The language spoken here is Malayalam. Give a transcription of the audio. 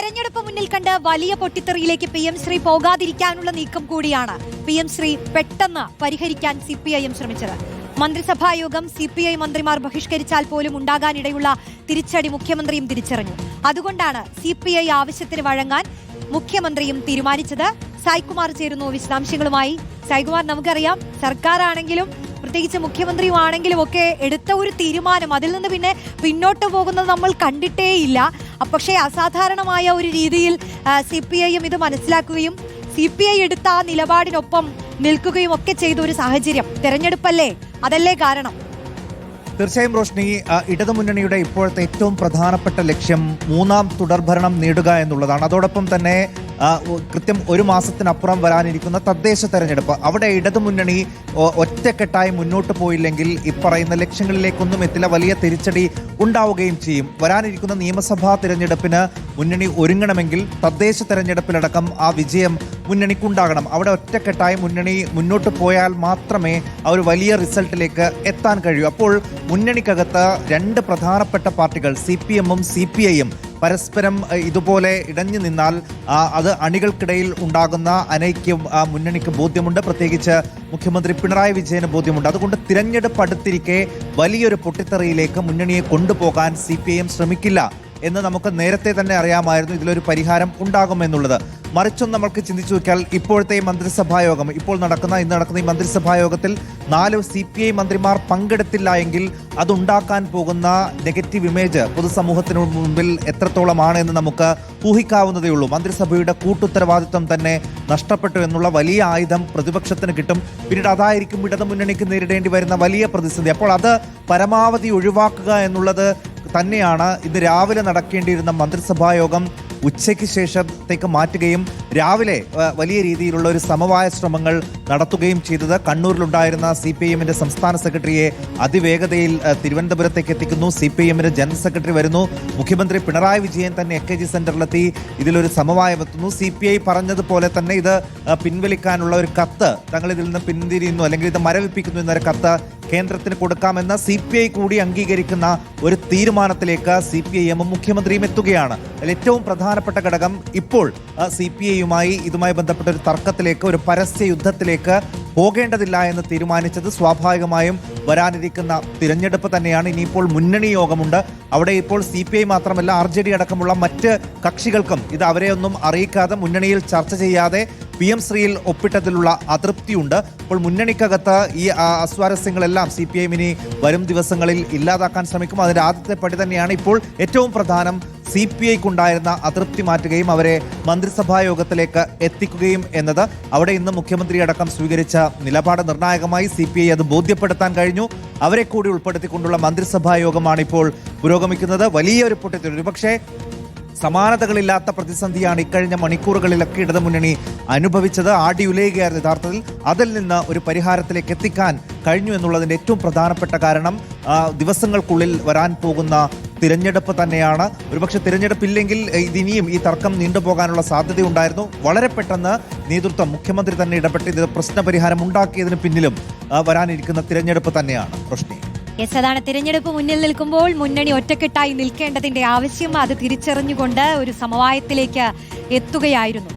തെരഞ്ഞെടുപ്പ് മുന്നിൽ കണ്ട് വലിയ പൊട്ടിത്തെറിയിലേക്ക് പി എം ശ്രീ പോകാതിരിക്കാനുള്ള നീക്കം കൂടിയാണ് പി എം ശ്രീ പെട്ടെന്ന് പരിഹരിക്കാൻ സി പി ഐ എം ശ്രമിച്ചത്. മന്ത്രിസഭാ യോഗം സി പി ഐ മന്ത്രിമാർ ബഹിഷ്കരിച്ചാൽ പോലും ഉണ്ടാകാനിടയുള്ള തിരിച്ചടി മുഖ്യമന്ത്രിയും തിരിച്ചറിഞ്ഞു. അതുകൊണ്ടാണ് സി പി ഐ ആവശ്യത്തിന് വഴങ്ങാൻ മുഖ്യമന്ത്രിയും തീരുമാനിച്ചത്. സായ്കുമാർ ചേരുന്നു വിശദാംശങ്ങളുമായി. സായ്കുമാർ നമുക്കറിയാം സർക്കാരാണെങ്കിലും പ്രത്യേകിച്ച് മുഖ്യമന്ത്രിയുമാണെങ്കിലും ഒക്കെ എടുത്ത ഒരു തീരുമാനം അതിൽ നിന്ന് പിന്നെ പിന്നോട്ട് പോകുന്നത് നമ്മൾ കണ്ടിട്ടേയില്ല. പക്ഷേ അസാധാരണമായ ഒരു രീതിയിൽ സി പി ഐയും ഇത് മനസ്സിലാക്കുകയും സി പി ഐ എടുത്ത ആ നിലപാടിനൊപ്പം നിൽക്കുകയും ഒക്കെ ചെയ്ത ഒരു സാഹചര്യം. തെരഞ്ഞെടുപ്പല്ലേ? അതല്ലേ കാരണം? തീർച്ചയായും റോഷ്നി ഇടതുമുന്നണിയുടെ ഇപ്പോഴത്തെ ഏറ്റവും പ്രധാനപ്പെട്ട ലക്ഷ്യം മൂന്നാം തുടർഭരണം നേടുക എന്നുള്ളതാണ്. അതോടൊപ്പം തന്നെ കൃത്യം ഒരു മാസത്തിനപ്പുറം വരാനിരിക്കുന്ന തദ്ദേശ തെരഞ്ഞെടുപ്പ്. അവിടെ ഇടതുമുന്നണി ഒറ്റക്കെട്ടായി മുന്നോട്ട് പോയില്ലെങ്കിൽ ഇപ്പറയുന്ന ലക്ഷ്യങ്ങളിലേക്കൊന്നും എത്തില്ല. വലിയ തിരിച്ചടി ഉണ്ടാവുകയും ചെയ്യും. വരാനിരിക്കുന്ന നിയമസഭാ തിരഞ്ഞെടുപ്പിന് മുന്നണി ഒരുങ്ങണമെങ്കിൽ തദ്ദേശ തെരഞ്ഞെടുപ്പിലടക്കം ആ വിജയം മുന്നണിക്കുണ്ടാകണം. അവിടെ ഒറ്റക്കെട്ടായി മുന്നണി മുന്നോട്ട് പോയാൽ മാത്രമേ ആ ഒരു വലിയ റിസൾട്ടിലേക്ക് എത്താൻ കഴിയൂ. അപ്പോൾ മുന്നണിക്കകത്ത് രണ്ട് പ്രധാനപ്പെട്ട പാർട്ടികൾ സി പി എമ്മും സി പി ഐയും പരസ്പരം ഇതുപോലെ ഇടഞ്ഞു നിന്നാൽ അത് അണികൾക്കിടയിൽ ഉണ്ടാകുന്ന അനൈക്യം ആ, മുന്നണിക്ക് ബോധ്യമുണ്ട്. പ്രത്യേകിച്ച് മുഖ്യമന്ത്രി പിണറായി വിജയന് ബോധ്യമുണ്ട്. അതുകൊണ്ട് തിരഞ്ഞെടുപ്പ് അടുത്തിരിക്കെ വലിയൊരു പൊട്ടിത്തെറിയിലേക്ക് മുന്നണിയെ കൊണ്ടുപോകാൻ സി ശ്രമിക്കില്ല. എന്ന് നമുക്ക് നേരത്തെ തന്നെ അറിയാമായിരുന്നു. ഇതിലൊരു പരിഹാരം ഉണ്ടാകുമെന്നുള്ളത്. മറിച്ചും നമ്മൾക്ക് ചിന്തിച്ചു നോക്കിയാൽ ഇപ്പോഴത്തെ മന്ത്രിസഭായോഗം ഇപ്പോൾ നടക്കുന്ന ഇന്ന് നടക്കുന്ന ഈ മന്ത്രിസഭായോഗത്തിൽ നാല് സി പി ഐ മന്ത്രിമാർ പങ്കെടുത്തില്ല എങ്കിൽ അതുണ്ടാക്കാൻ പോകുന്ന നെഗറ്റീവ് ഇമേജ് പൊതുസമൂഹത്തിന് മുമ്പിൽ എത്രത്തോളമാണ് എന്ന് നമുക്ക് ഊഹിക്കാവുന്നതേ ഉള്ളൂ. മന്ത്രിസഭയുടെ കൂട്ടുത്തരവാദിത്വം തന്നെ നഷ്ടപ്പെട്ടു എന്നുള്ള വലിയ ആയുധം പ്രതിപക്ഷത്തിന് കിട്ടും. പിന്നീട് അതായിരിക്കും ഇടതുമുന്നണിക്ക് നേരിടേണ്ടി വരുന്ന വലിയ പ്രതിസന്ധി. അപ്പോൾ അത് പരമാവധി ഒഴിവാക്കുക എന്നുള്ളത് തന്നെയാണ് ഇന്ന് രാവിലെ നടക്കേണ്ടിയിരുന്ന മന്ത്രിസഭാ യോഗം ഉച്ചയ്ക്ക് ശേഷത്തേക്ക് മാറ്റുകയും രാവിലെ വലിയ രീതിയിലുള്ള ഒരു സമവായ ശ്രമങ്ങൾ നടത്തുകയും ചെയ്തത് കണ്ണൂരിലുണ്ടായിരുന്ന സി പി എമ്മിന്റെ സംസ്ഥാന സെക്രട്ടറിയെ അതിവേഗതയിൽ തിരുവനന്തപുരത്തേക്ക് എത്തിക്കുന്നു. സി പി എമ്മിന്റെ ജനറൽ സെക്രട്ടറി വരുന്നു. മുഖ്യമന്ത്രി പിണറായി വിജയൻ തന്നെ എ കെ ജി സെന്ററിലെത്തി. ഇതിലൊരു സമവായം എത്തുന്നു. സി പി ഐ പറഞ്ഞതുപോലെ തന്നെ ഇത് പിൻവലിക്കാനുള്ള ഒരു കത്ത് തങ്ങൾ ഇതിൽ നിന്ന് പിന്തിരിയുന്നു അല്ലെങ്കിൽ ഇത് മരവിപ്പിക്കുന്നു എന്നൊരു കത്ത് കേന്ദ്രത്തിന് കൊടുക്കാമെന്ന സി പി ഐ കൂടി അംഗീകരിക്കുന്ന ഒരു തീരുമാനത്തിലേക്ക് സി പി ഐ എമ്മും മുഖ്യമന്ത്രിയും എത്തുകയാണ്. ഏറ്റവും പ്രധാനപ്പെട്ട ഘടകം ഇപ്പോൾ സി പി ഐയുമായി ഇതുമായി ബന്ധപ്പെട്ട ഒരു തർക്കത്തിലേക്ക് ഒരു പരസ്യ യുദ്ധത്തിലേക്ക് പോകേണ്ടതില്ല എന്ന് തീരുമാനിച്ചത് സ്വാഭാവികമായും വരാനിരിക്കുന്ന തിരഞ്ഞെടുപ്പ് തന്നെയാണ്. ഇനിയിപ്പോൾ മുന്നണി യോഗമുണ്ട്. അവിടെ ഇപ്പോൾ സി പി ഐ മാത്രമല്ല ആർ ജെ ഡി അടക്കമുള്ള മറ്റ് കക്ഷികൾക്കും ഇത് അവരെ ഒന്നും അറിയിക്കാതെ മുന്നണിയിൽ ചർച്ച ചെയ്യാതെ പി എം ശ്രീയിൽ ഒപ്പിട്ടതിലുള്ള അതൃപ്തിയുണ്ട്. അപ്പോൾ മുന്നണിക്കകത്ത് ഈ അസ്വാരസ്യങ്ങളെല്ലാം സി പി എമ്മിനി വരും ദിവസങ്ങളിൽ ഇല്ലാതാക്കാൻ ശ്രമിക്കും. അതിന്റെ ആദ്യത്തെ പടി തന്നെയാണ് ഇപ്പോൾ ഏറ്റവും പ്രധാനം സി പി ഐക്കുണ്ടായിരുന്ന അതൃപ്തി മാറ്റുകയും അവരെ മന്ത്രിസഭാ യോഗത്തിലേക്ക് എത്തിക്കുകയും എന്നത് അവിടെ ഇന്ന് മുഖ്യമന്ത്രി അടക്കം സ്വീകരിച്ച നിലപാട്. നിർണായകമായി സി പി ഐ അത് ബോധ്യപ്പെടുത്താൻ കഴിഞ്ഞു. അവരെ കൂടി ഉൾപ്പെടുത്തിക്കൊണ്ടുള്ള മന്ത്രിസഭാ യോഗമാണ് ഇപ്പോൾ പുരോഗമിക്കുന്നത്. വലിയൊരു പൊട്ടിത്തെറി. ഒരുപക്ഷേ സമാനതകളില്ലാത്ത പ്രതിസന്ധിയാണ് ഇക്കഴിഞ്ഞ മണിക്കൂറുകളിലൊക്കെ ഇടതുമുന്നണി അനുഭവിച്ചത്. ആടിയുലയുകയായിരുന്നു യഥാർത്ഥത്തിൽ. അതിൽ നിന്ന് ഒരു പരിഹാരത്തിലേക്ക് എത്തിക്കാൻ കഴിഞ്ഞു എന്നുള്ളതിന്റെ ഏറ്റവും പ്രധാനപ്പെട്ട കാരണം ദിവസങ്ങൾക്കുള്ളിൽ വരാൻ പോകുന്ന തിരഞ്ഞെടുപ്പ് തന്നെയാണ്. ഒരുപക്ഷെ തിരഞ്ഞെടുപ്പില്ലെങ്കിൽ ഇതിനിയും ഈ തർക്കം നീണ്ടുപോകാനുള്ള സാധ്യതയുണ്ടായിരുന്നു. വളരെ പെട്ടെന്ന് നേതൃത്വം മുഖ്യമന്ത്രി തന്നെ ഇടപെട്ട് ഇത് പ്രശ്നപരിഹാരം ഉണ്ടാക്കിയതിന് പിന്നിലും വരാനിരിക്കുന്ന തിരഞ്ഞെടുപ്പ് തന്നെയാണ്. റോഷ്നി. യെസ് അതാണ് തിരഞ്ഞെടുപ്പ് മുന്നിൽ നിൽക്കുമ്പോൾ മുന്നണി ഒറ്റക്കെട്ടായി നിൽക്കേണ്ടതിന്റെ ആവശ്യം അത് തിരിച്ചറിഞ്ഞുകൊണ്ട് ഒരു സമവായത്തിലേക്ക് എത്തുകയായിരുന്നു.